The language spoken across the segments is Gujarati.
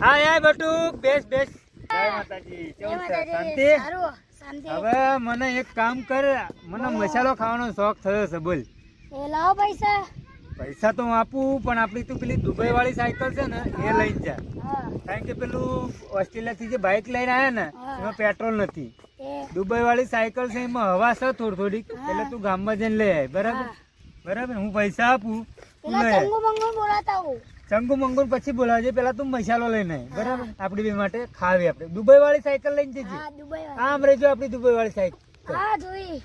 હા યાર બટુ બેસ બેસ. જય માતાજી. કેવું છે? શાંતિ? હવે મને એક કામ કર. મને મસાલો ખાવાનો શોખ થયો છે બોલ. એ લાવો પૈસા. પૈસા તો હું આપું પણ આપણી તું પેલી દુબઈ વાળી સાયકલ છે ને એ લઈને જા. કારણ કે પેલું ઓસ્ટ્રેલિયા થી જે બાઇક લઈને આવ્યા ને એમાં પેટ્રોલ નથી. એ. દુબઈ વાળી સાયકલ છે એમાં હવા છે થોડી થોડીક એટલે તું ગામમાં જઈને લઈ આય બરાબર. બરાબર હું પૈસા આપું. ચંગુ મંગુ બોલાતા હું ચંગુ મંગુ પછી બોલાવજે પેલા તું મસાલો લઈને. બરાબર? આપડી બે માટે ખાવી આપણે. દુબઈ વાળી સાયકલ લઈને જજે. આમ રેજો આપડી દુબઈ વાળી સાયકલ. હા જોઈ.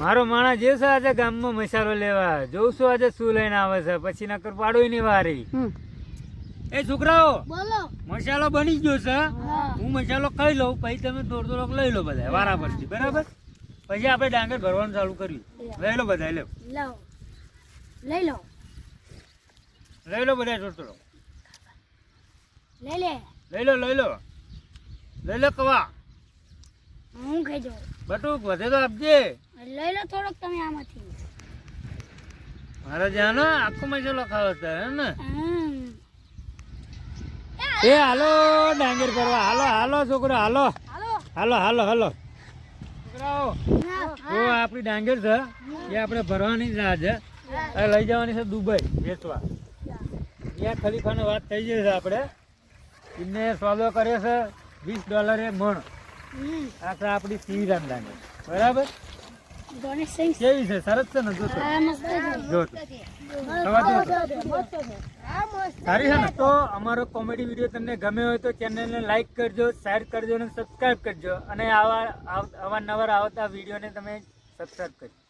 મારો માણસ જે છે આજે ગામમાં મસાલો લેવા. જોઉં છું આજે શું લઈને આવે છે. પછી નકર પાડો ની વારી એ છોકરાઓ બોલો. મસાલો બની ગયો છે હું? મસાલો ખાઈ લઉં પછી તમે થોડો થોડોક લઈ લો બધા વારા પરથી બરાબર? પછી આપણે ડાંગર ભરવાનું ચાલુ કર્યું. લઈ લો બધા લો લઈ લો લઈ લો બધા થોડો થોડો લઈ લે. લઈ લો લઈ લો. લઈ લો કવા. હું ખાઈ જાઉં. બટુક વધે તો આપજે. લઈ લો થોડોક તમે આમાંથી. મારા જ્યાં આખો મસાલો ખાવો છે ને. એ હાલો ડાંગર કરવા હાલો હાલો છોકરો હાલો. હાલો. હાલો હાલો હાલો. છોકરાઓ આપણી ડાંગર છે. એ આપણે ભરવાની જ આ છે. લઈ જવાની છે દુબઈ. વેચવા. ત્યાં ખલીફાને વાત થઈ ગઈ છે આપણે. એમને સોદો કર્યો છે વીસ ડોલરે મણ. આ છે આપણી શ્રીરામ ડાંગર. બરાબર? કેવી છે? સરસ છે ને? જો જો સારી છે ને? તો અમારો કોમેડી વીડિયો તમને ગમે હોય તો ચેનલને લાઈક કરજો શેર કરજો અને સબસ્ક્રાઇબ કરજો. અને આવા આવ- અવારનવાર આવતા વિડીયોને તમે સબસ્ક્રાઇબ કરજો.